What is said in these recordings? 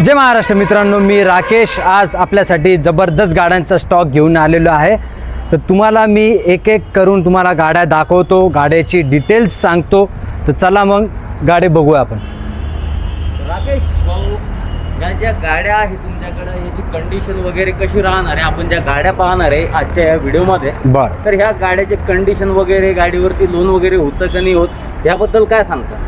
जय महाराष्ट्र मित्रांनो मी राकेश. आज आपल्यासाठी जबरदस्त गाड्यांचा स्टॉक घेऊन आलेलो आहे. तर तुम्हाला मी एक एक करून तुम्हाला गाड्या दाखवतो गाड्याची डिटेल्स सांगतो. तर चला मग गाडी बघूया आपण. राकेश भाऊ या ज्या गाड्या आहेत तुमच्याकडे याची कंडिशन वगैरे कशी राहणार आहे? आपण ज्या गाड्या पाहणार आहे आजच्या या व्हिडिओमध्ये बरं. तर ह्या गाड्याचे कंडिशन वगैरे गाडीवरती लोन वगैरे होतं का नाही होत याबद्दल काय सांगता?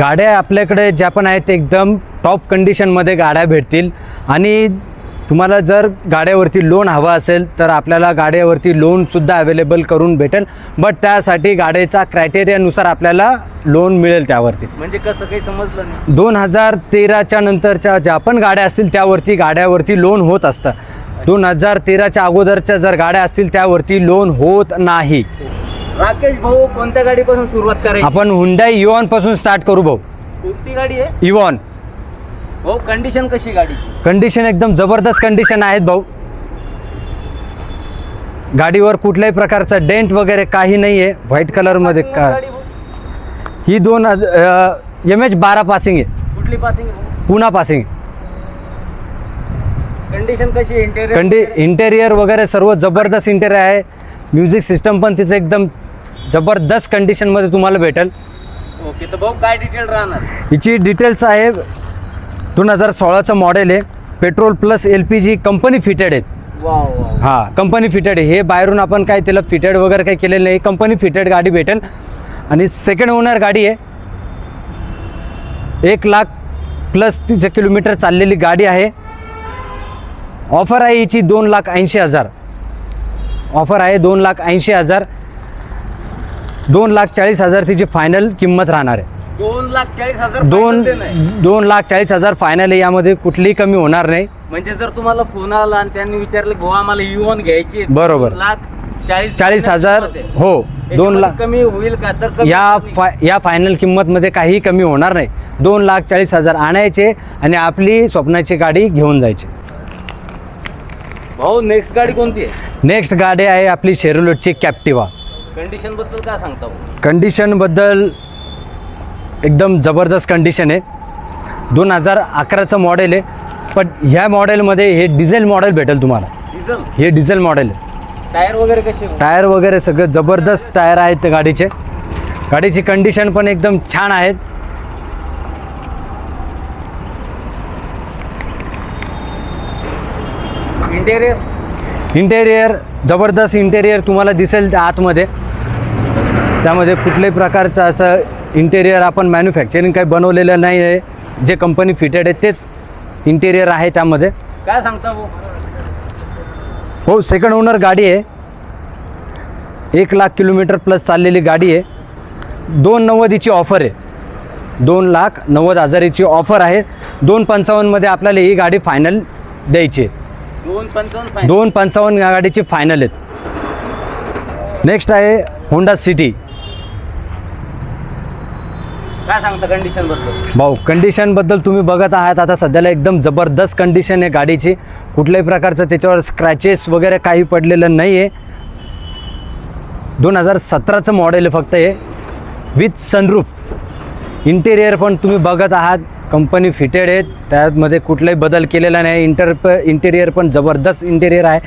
गाड्या आपल्याकडे ज्या पण आहेत एकदम टॉप कंडिशनमध्ये गाड्या भेटतील. आणि तुम्हाला जर गाड्यावरती लोन हवं असेल तर आपल्याला गाड्यावरती लोनसुद्धा अवेलेबल करून भेटेल. बट त्यासाठी गाड्याचा क्रायटेरियानुसार आपल्याला लोन मिळेल त्यावरती. म्हणजे कसं काही समजलं नाही. दोन हजार तेराच्या नंतरच्या ज्या पण गाड्या असतील त्यावरती गाड्यावरती लोन होत असतं. दोन हजार तेराच्या अगोदरच्या जर गाड्या असतील त्यावरती लोन होत नाही. राकेश भाऊ कोणत्या गाडीपासून सुरुवात करायची? आपण हुंडाई इव्हॉनपासून स्टार्ट करू भाऊ. कोणती गाडी आहे? इव्हॉन भाऊ कंडिशन कशी गाडीची? कंडिशन एकदम जबरदस्त कंडिशन आहेत भाऊ. गाडीवर कुठल्याही प्रकारचा डेंट वगैरे काही नाही आहे व्हाईट कलरमध्ये का गाडी? ही दोन एम एच बारा पासिंग आहे. कुठली पासिंग पुन्हा पासिंग कंडिशन कशी इंटेरियर कंडी इंटेरियर वगैरे? सर्व जबरदस्त इंटेरियर आहे. म्युझिक सिस्टम पण तिचं एकदम जबरदस्त कंडिशनमध्ये तुम्हाला भेटेल. ओके तर भाऊ काय डिटेल राहणार? हिची डिटेल्स आहे दोन हजार सोळाचं मॉडेल आहे. Petrol plus L P G company fitted wow हां कंपनी फिटेड आहे. हे बाहेरून आपण काय त्याला फिटेड वगैरे काही केलेलं नाही. कंपनी फिटेड गाडी भेटेल. आणि सेकंड ओनर गाडी आहे. एक लाख प्लस तिचं किलोमीटर चाललेली गाडी आहे. ऑफर आहे हिची दोन लाख ऐंशी हजार. ऑफर आहे दोन लाख ऐंशी हजार. दोन लाख चाळीस हजार तिची फायनल किंमत राहणार आहे. दोन लाख चाळीस हजार दोन final देणं आहे. दोन लाख चाळीस हजार फायनल आहे. यामध्ये कुठलीही कमी होणार नाही. म्हणजे जर तुम्हाला फोन आला आणि त्यांनी विचारलं भाऊ आम्हाला युवन घ्यायची आहे, बरोबर. दोन लाख चाळीस चाळीस हजार हो दोन लाख. कमी होईल का? तर कमी या. फाय या फायनल किंमतमध्ये काहीही कमी होणार नाही. दोन लाख चाळीस हजार आणायचे आणि आपली स्वप्नाची गाडी घेऊन जायची. भाऊ नेक्स्ट गाडी कोणती आहे? नेक्स्ट गाडी आहे आपली शेरोलोटची कॅप्टिवा कंडिशनबद्दल काय सांगता भाऊ? कंडिशनबद्दल एकदम जबरदस्त कंडिशन आहे. दोन हजार अकराचं मॉडेल आहे. पण ह्या मॉडेलमध्ये हे डिझेल मॉडेल भेटेल तुम्हाला. डिझेल हे डिझेल मॉडेल आहे. टायर वगैरे कसे? टायर वगैरे सगळं जबरदस्त टायर आहेत त्या गाडीचे. गाडीची कंडिशन पण एकदम छान आहेत. इंटेरियर इंटेरियर जबरदस्त इंटेरियर तुम्हाला दिसेल त्या आतमध्ये. त्यामध्ये कुठल्याही प्रकारचं असं इंटेरियर आपण मॅन्युफॅक्चरिंग काही बनवलेलं नाही आहे जे कंपनी फिटेड आहे तेच इंटेरियर आहे त्यामध्ये. काय सांगता भाऊ? हो सेकंड ओनर गाडी आहे. एक लाख किलोमीटर प्लस चाललेली गाडी आहे. दोन नव्वदीची ऑफर आहे. दोन लाख नव्वद हजाराची ऑफर आहे. दोन पंचावन्नमध्ये आपल्याला ही गाडी फायनल द्यायची आहे. दोन पंचावन्न दोन पंचावन्न या गाडीची फायनल आहेत. नेक्स्ट आहे होंडा सिटी काय सांगता कंडिशनबद्दल? भाऊ कंडिशनबद्दल तुम्ही बघत आहात. आता सध्याला एकदम जबरदस्त कंडिशन आहे गाडीची. कुठल्याही प्रकारचं त्याच्यावर स्क्रॅचेस वगैरे काही पडलेलं नाही आहे दोन हजार सतराचं मॉडेल आहे फक्त हे. विथ सनरूफ इंटेरियर पण तुम्ही बघत आहात. कंपनी फिटेड आहेत. त्यामध्ये कुठलाही बदल केलेला नाही. इंटर इंटेरियर पण जबरदस्त इंटेरियर आहे.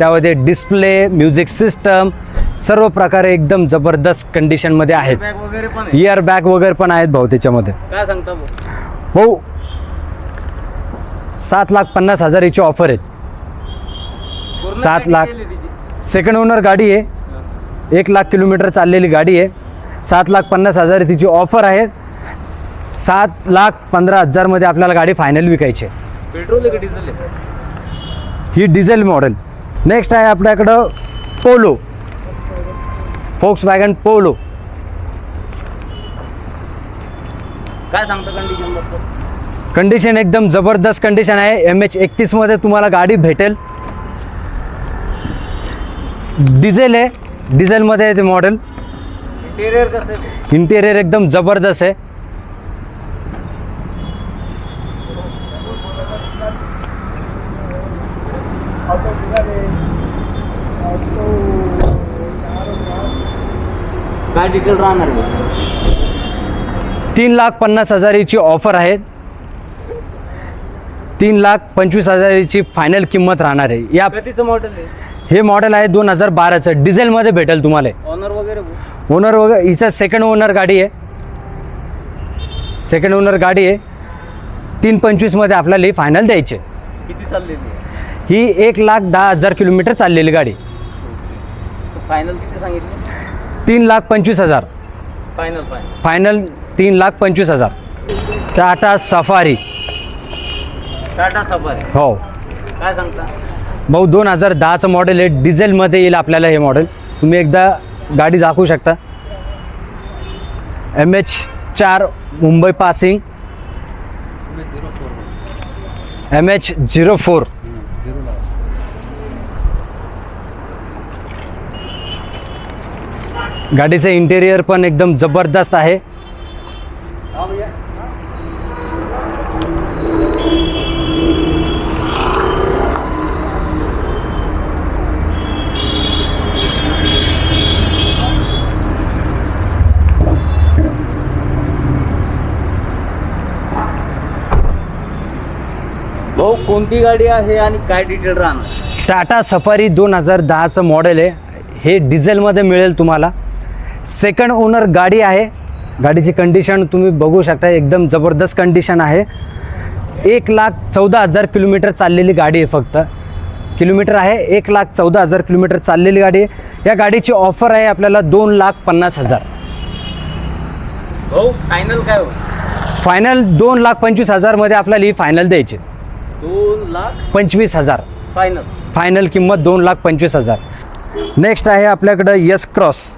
त्यामध्ये डिस्प्ले म्युझिक सिस्टम सर्व प्रकारे एकदम जबरदस्त कंडिशनमध्ये आहेत. बॅग वगैरे पण आहे. इयर बॅग वगैरे पण आहेत भाऊ त्याच्यामध्ये. काय सांगता भाऊ? सात लाख पन्नास हजाराची ऑफर आहेत पूर्ण सात लाख. सेकंड ओनर गाडी आहे. एक लाख किलोमीटर चाललेली गाडी आहे. सात लाख पन्नास हजार तिची ऑफर आहे. सात लाख पंधरा हजारमध्ये आपल्याला गाडी फायनल विकायची आहे. पेट्रोल आहे आहे? ही डिझेल मॉडेल नेक्स्ट आहे आपल्याकडं पोलो फोक्स वॅगन पोलो काय सांगता कंडिशन कंडिशन एकदम जबरदस्त कंडिशन आहे. एम एच एकतीसमध्ये तुम्हाला गाडी भेटेल. डिझेल आहे. डिझेलमध्ये आहे ते मॉडेल इंटेरियर कसं आहे? इंटेरियर एकदम जबरदस्त आहे. काय डिटेल राहणार? तीन लाख पन्नास हजाराची ऑफर आहे. तीन लाख पंचवीस हजाराची फायनल किंमत राहणार आहे. या कधीचं मॉडेल आहे? हे मॉडेल आहे दोन हजार बाराचं. डिझेलमध्ये भेटेल तुम्हाला. ऑनर वगैरे? ओनर वगैरे हिचं सेकंड ओनर गाडी आहे. सेकंड ओनर गाडी आहे. तीन पंचवीसमध्ये आपल्याला ही फायनल द्यायची. आहे. किती चाललेली आहे? ही एक लाख दहा हजार किलोमीटर चाललेली गाडी. फायनल किती सांगितले? तीन लाख पंचवीस हजार. फायनल फायनल तीन लाख पंचवीस हजार. टाटा सफारी टाटा सफारी हो. काय सांगता? भाऊ दोन हजार दहाचं मॉडेल आहे. डिझेलमध्ये येईल आपल्याला हे मॉडेल तुम्ही एकदा गाडी दाखवू शकता. एम एच चार Mumbai passing. M H zero four गाडीचं इंटेरियर पण एकदम जबरदस्त आहे. भाऊ कोणती गाडी आहे आणि काय डिटेल राहणार? टाटा सफारी दोन हजार दहाचं मॉडेल आहे. हे डिझेलमध्ये मिळेल तुम्हाला. सेकंड ओनर गाडी आहे. गाडीची कंडिशन तुम्ही बघू शकता एकदम जबरदस्त कंडिशन आहे. एक लाख चौदा हजार किलोमीटर चाललेली गाडी आहे फक्त. किलोमीटर आहे एक लाख चौदा हजार किलोमीटर चाललेली गाडी आहे. या गाडीची ऑफर आहे आपल्याला दोन लाख पन्नास हजार. भाऊ फायनल काय हो? फायनल दोन लाख पंचवीस हजारमध्ये आपल्याला ही फायनल द्यायची. दोन लाख पंचवीस हजार. फायनल फायनल किंमत दोन लाख पंचवीस हजार. नेक्स्ट आहे आपल्याकडं यस क्रॉस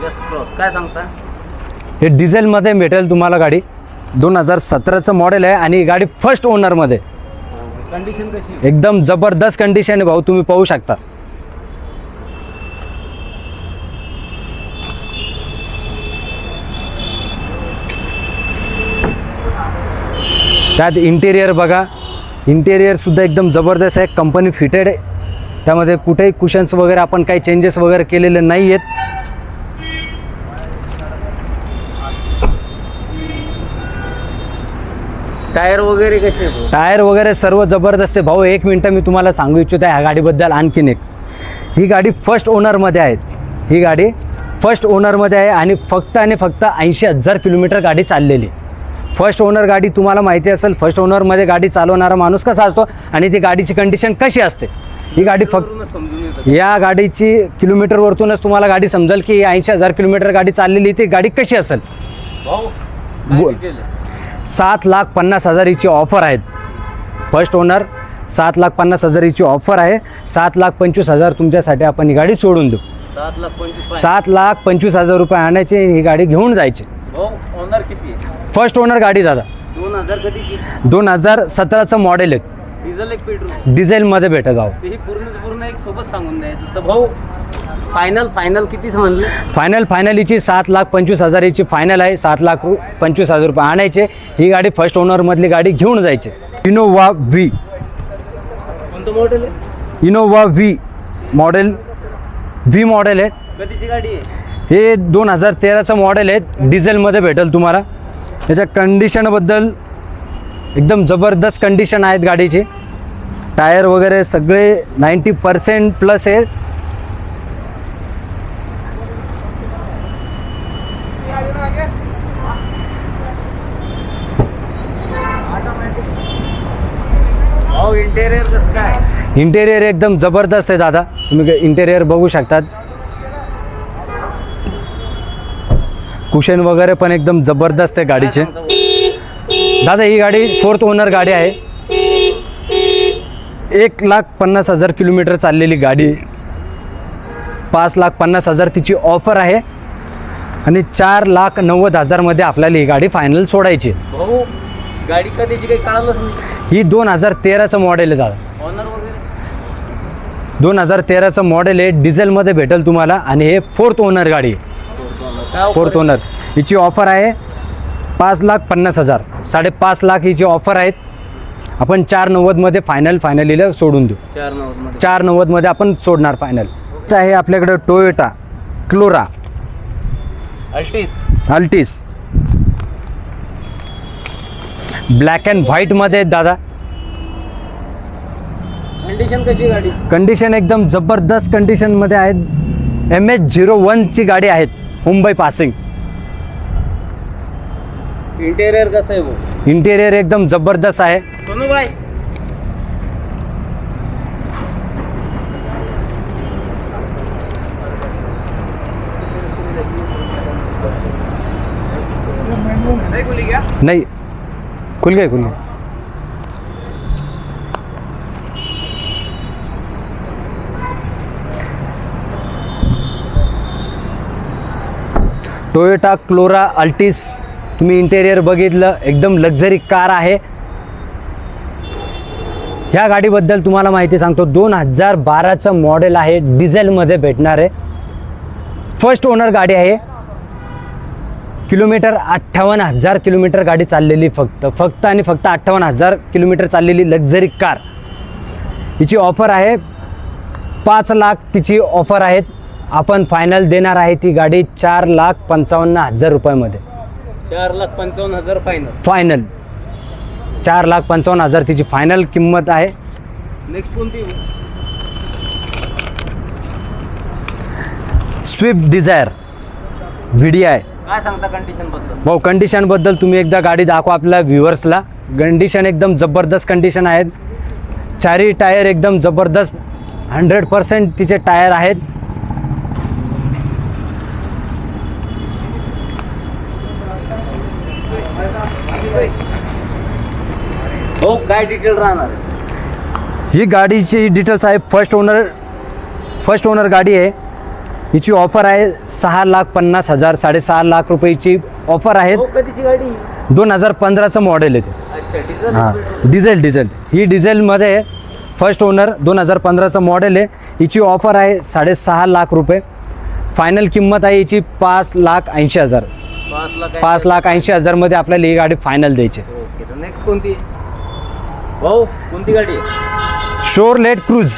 क्रॉस काय सांगता? हे डिझेलमध्ये भेटेल तुम्हाला गाडी. दोन हजार सतराचं मॉडेल आहे आणि ही गाडी फर्स्ट ओनरमध्ये कंडिशन कशी? आहे? एकदम जबरदस्त कंडिशन आहे भाऊ तुम्ही पाहू शकता. त्यात इंटेरियर बघा. इंटेरियरसुद्धा एकदम जबरदस्त आहे. कंपनी फिटेड आहे. त्यामध्ये कुठेही कुशन्स वगैरे आपण काही चेंजेस वगैरे केलेले नाही आहेत टायर वगैरे कसे आहे? टायर वगैरे सर्व जबरदस्त आहे. भाऊ एक मिनटं मी तुम्हाला सांगू इच्छितो ह्या गाडीबद्दल आणखीन एक. ही गाडी फर्स्ट ओनरमध्ये आहे. ही गाडी फर्स्ट ओनरमध्ये आहे आणि फक्त आणि फक्त ऐंशी हजार किलोमीटर गाडी चाललेली. फर्स्ट ओनर गाडी तुम्हाला माहिती असेल फर्स्ट ओनरमध्ये गाडी चालवणारा माणूस कसा असतो आणि ती गाडीची कंडिशन कशी असते. ही गाडी फक्त या गाडीची किलोमीटरवरतूनच तुम्हाला गाडी समजेल की ऐंशी हजार किलोमीटर गाडी चाललेली ती गाडी कशी असेल? बोल. आहे? सात लाख पन्नास हजारीची ऑफर आहेत. फर्स्ट ओनर सात लाख पन्नास हजारीची ऑफर आहे. सात लाख पंचवीस हजार तुमच्यासाठी आपण ही गाडी सोडून देऊ. सात लाख पंचवीस पाहिजे. सात लाख पंचवीस हजार रुपये आणायचे ही गाडी घेऊन जायची. भाऊ ऑनर किती आहे? फर्स्ट ओनर गाडी दादा. दोन हजार कधीची दोन हजार सतराचं मॉडेल आहे. डिझेल एक पेट्रोल डिझेलमध्ये भेटत भाऊ. ते ही पूर्ण पूर्ण एक सोबत सांगून द्यायचं. तर भाऊ फायनल फायनल कितीच म्हणले फायनल फायनलीची सात लाख पंचवीस हजारीची फायनल आहे. सात लाख रु पंचवीस हजार रुपये आणायचे. ही गाडी फर्स्ट ओनरमधली गाडी घेऊन जायची. इनोवा व्ही कोणतं मॉडेल आहे? Innova V model V model आहे. कधीची गाडी आहे? हे दोन हजार तेराचं मॉडेल आहे. डिझेलमध्ये भेटेल तुम्हाला. याच्या कंडिशनबद्दल एकदम जबरदस्त कंडिशन आहेत गाडीची. टायर वगैरे सगळे नाईंटी पर्सेंट प्लस आहे भाऊ इंटेरियर कसं काय इंटेरियर एकदम जबरदस्त आहे दादा तुम्ही इंटेरियर बघू शकतात कुशन वगैरे पण एकदम जबरदस्त आहे गाडीचे? दादा ही गाडी फोर्थ ओनर गाडी आहे एक लाख पन्नास हजार किलोमीटर चाललेली गाडी आहे. पाच लाख पन्नास हजार तिची ऑफर आहे आणि चार लाख नव्वद हजारमध्ये आपल्याला ही गाडी फायनल सोडायची आहे. भाऊ गाडी कधीची काही कळालंच नाही. ही दोन हजार तेराचं मॉडेल आहे दादा. ऑनर वगैरे? दोन हजार तेराचं मॉडेल आहे डिझेलमध्ये भेटेल तुम्हाला आणि हे फोर्थ ओनर गाडी आहे. काय फोर्थ ओनर हिची ऑफर आहे पाच लाख पन्नास हजार. साडेपाच लाख हिची ऑफर आहेत. आपण चार नव्वदमध्ये फायनल फायनलीला सोडून देऊ. आहे? चार नव्वदमध्ये चार नव्वदमध्ये आपण सोडणार फायनल आहे आपल्याकडे Toyota Corolla Altis Altis black and व्हाईटमध्ये आहेत दादा. कंडिशन कशी गाडी? कंडिशन एकदम जबरदस्त कंडिशनमध्ये आहेत. एम एच झिरो वनची गाडी आहेत मुंबई पासिंग इंटेरियर कसं आहे भाऊ? इंटेरियर एकदम जबरदस्त आहे. सोनू भाई नाही खुल गए खुल गए टोयोटा क्लोरा अल्टिस तुम्ही इंटेरियर बघितलं एकदम लक्झरी कार आहे. ह्या गाडीबद्दल तुम्हाला माहिती सांगतो दोन हजार बाराचं मॉडेल आहे डिझेलमध्ये भेटणार आहे. फर्स्ट ओनर गाडी आहे. किलोमीटर अठ्ठावन्न हजार किलोमीटर गाडी चाललेली फक्त फक्त आणि फक्त अठ्ठावन्न हजार किलोमीटर चाललेली लक्झरी कार हिची ऑफर आहे. पाच लाख तिची ऑफर आहेत. आपण फायनल देणार आहे ती गाडी चार लाख पंचावन्न हजार रुपयामध्ये. चार लाख पंचावन्न हजार फायनल फायनल चार लाख पंचावन्न हजार तिची फायनल किंमत आहे. नेक्स्ट कोणती? Swift Dzire V D I काय सांगता कंडिशनबद्दल? भाऊ कंडिशनबद्दल तुम्ही एकदा गाडी दाखवा आपल्या व्ह्युअर्सला कंडिशन एकदम जबरदस्त कंडिशन आहेत. चारही टायर एकदम जबरदस्त. हंड्रेड पर्सेंट तिचे टायर आहेत. हो काय डिटेल राहणार? ही गाडीची डिटेल्स आहे. फर्स्ट ओनर फर्स्ट ओनर गाडी आहे. हिची ऑफर आहे सहा लाख पन्नास हजार साडेसहा लाख रुपयाची ऑफर आहे हो कधीची गाडी? दोन हजार पंधराचं मॉडेल आहे ते. अच्छा डिझेल हां डिझेल डिझेल ही डिझेलमध्ये फर्स्ट ओनर दोन हजार पंधराचं मॉडेल आहे. हिची ऑफर आहे साडेसहा लाख रुपये. फायनल किंमत आहे हिची पाच लाख ऐंशी हजार. पाच लाख पाच लाख ऐंशी हजारमध्ये आपल्याला ही गाडी फायनल द्यायची ओके तर नेक्स्ट कोणती? भाऊ कोणती गाडी आहे? शोर लेट क्रूज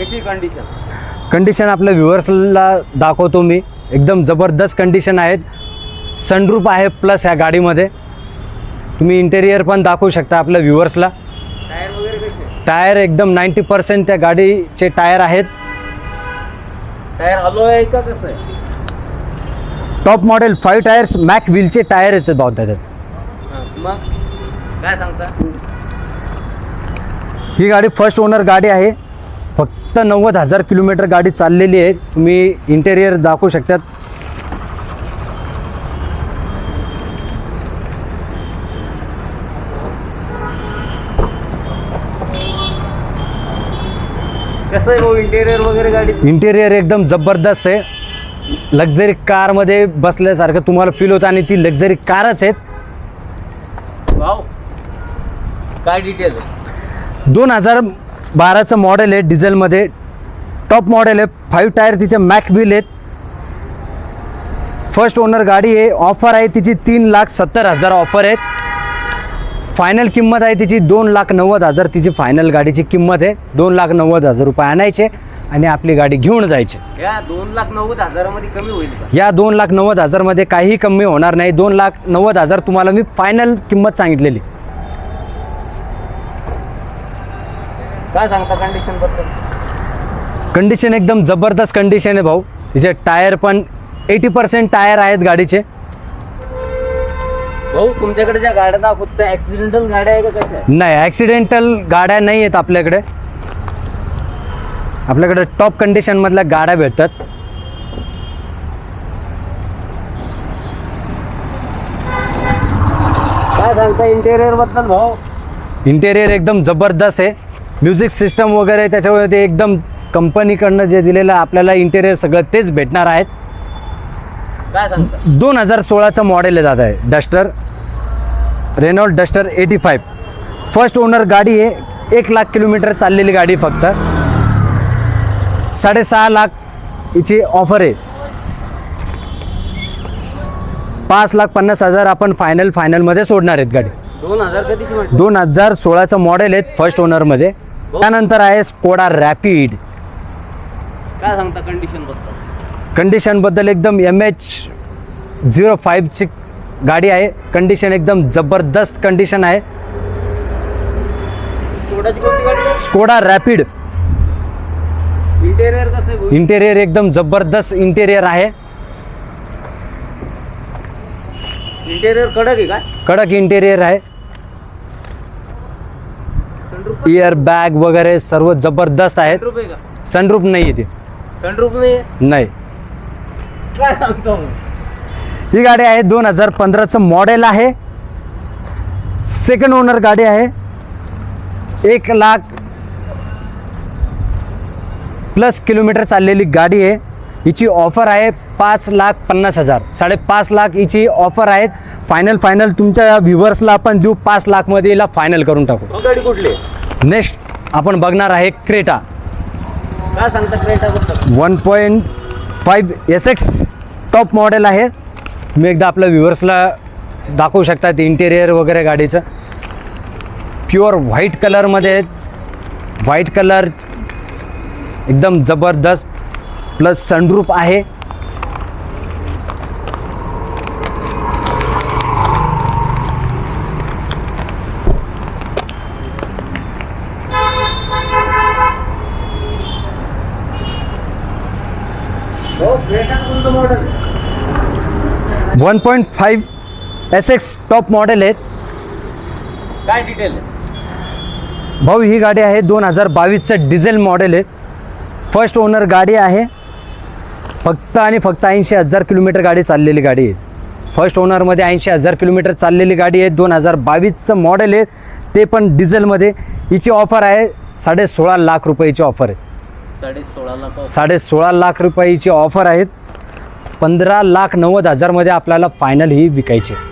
कशी कंडिशन कंडिशन आपल्या व्ह्युअर्सला दाखवतो मी. एकदम जबरदस्त कंडिशन आहेत. सनरूप आहे प्लस ह्या गाडीमध्ये. तुम्ही इंटेरियर पण दाखवू शकता आपल्या व्ह्युअर्सला टायर वगैरे कसे? टायर एकदम नाईंटी पर्सेंट त्या गाडीचे टायर आहेत. टायर हलो आहे का कसं आहे? Top model five tyres mag व्हीलचे tyre आहेत भाऊ त्याच्यात. हां, मग? काय सांगता? ही गाडी फर्स्ट ओनर गाडी आहे. फक्त नव्वद हजार किलोमीटर गाडी चाललेली आहे. तुम्ही इंटेरियर दाखवू शकतात. कसं आहे भाऊ इंटेरियर वगैरे गाडी? इंटेरियर एकदम जबरदस्त आहे. लक्झरी कारमध्ये बसल्यासारखं तुम्हाला फील होतं आणि ती लक्झरी कारच आहेत. भाऊ काय डिटेल दोन हजार बाराचं मॉडेल आहे डिझेलमध्ये टॉप मॉडेल आहे फाईव्ह टायर तिचे मॅक व्हील आहेत. फर्स्ट ओनर गाडी आहे ऑफर आहे तिची तीन लाख सत्तर हजार ऑफर आहेत. फायनल किंमत आहे तिची दोन लाख नव्वद हजार तिची फायनल गाडीची किंमत आहे दोन लाख नव्वद हजार रुपये आणायचे आणि आपली गाडी घेऊन जायची. या दोन लाख नव्वद हजारामध्ये कमी होईल का? या दोन लाख नव्वद हजारमध्ये काहीही कमी होणार नाही. दोन लाख नव्वद हजार तुम्हाला मी फायनल किंमत सांगितलेली. काय सांगता कंडिशनबद्दल? कंडिशन एकदम जबरदस्त कंडिशन आहे भाऊ. तिचे टायर पण एटी पर्सेंट टायर आहेत गाडीचे. भाऊ तुमच्याकडे ज्या गाड्या दाखवत त्या ऍक्सिडेंटल गाड्या आहे का कशा आहे नाही ॲक्सिडेंटल गाड्या नाही आहेत आपल्याकडे. आपल्याकडे टॉप कंडिशनमधल्या गाड्या भेटतात. काय सांगता इंटेरियरबद्दल भाऊ? इंटेरियर एकदम जबरदस्त आहे. म्युझिक सिस्टम वगैरे त्याच्यामुळे ते एकदम कंपनीकडनं जे दिलेलं आपल्याला इंटेरियर सगळं तेच भेटणार आहेत. दोन हजार सोळाचं मॉडेल आहे दादा आहे Duster Renault Duster AT five first owner गाडी आहे एक लाख किलोमीटर चाललेली गाडी फक्त. साडेसहा लाख हिची ऑफर आहे. पाच लाख पन्नास हजार आपण फायनल फायनलमध्ये सोडणार आहेत गाडी. दोन हजार दोन हजार सोळाचं मॉडेल आहेत फर्स्ट ओनरमध्ये त्यानंतर आहे स्कोडा रॅपिड काय सांगता कंडिशनबद्दल? कंडिशनबद्दल एकदम एम एच झिरो फाईव्हची गाडी आहे. कंडिशन एकदम जबरदस्त कंडिशन आहे. स्कोडा रॅपिड इंटेरियर कसं? इंटेरियर एकदम जबरदस्त इंटेरियर आहे. इंटेरियर कडक आहे काय कडक इंटेरियर आहे. इयर बॅग वगैरे सर्व जबरदस्त आहेत. सनरूफ आहे का? सनरूप नाही आहे ती. सनरूफ नाही आहे? नाही. काय सांगतो मग? ही गाडी आहे दोन हजार पंधराचं मॉडेल आहे. सेकंड ओनर गाडी आहे. एक लाख प्लस किलोमीटर चाललेली गाडी आहे. हिची ऑफर आहे पाच लाख पन्नास हजार. साडेपाच लाख हिची ऑफर आहेत फायनल फायनल तुमच्या व्ह्युअर्सला आपण देऊ. पाच लाखमध्ये हिला फायनल करून टाकू. मग गाडी कुठली आहे? नेक्स्ट आपण बघणार आहे क्रेटा. काय सांगता क्रेटाबद्दल one point five S X top model आहे. तुम्ही एकदा आपल्या व्ह्युअर्सला दाखवू शकतात इंटेरियर वगैरे गाडीचं. प्युअर व्हाईट कलरमध्ये व्हाईट कलर एकदम जबरदस्त प्लस सनरूप आहे हो क्रेटा कोणतं model one point five S X top model आहेत. काय डिटेल भाऊ ही गाडी आहे दोन हजार बावीसचं डिझेल मॉडेल आहे. फर्स्ट ओनर गाडी आहे. फक्त आणि फक्त ऐंशी हजार किलोमीटर गाडी चाललेली गाडी आहे. फर्स्ट ओनरमध्ये ऐंशी हजार किलोमीटर चाललेली गाडी आहे. दोन हजार बावीसचं मॉडेल आहे. ते पण डिझेलमध्ये हिची ऑफर आहे साडे सोळा लाख रुपयाची ऑफर आहे. साडे सोळा लाख साडे सोळा लाख रुपयाची ऑफर आहेत. पंधरा लाख नव्वद हजारमध्ये आपल्याला फायनल ही विकायची आहे.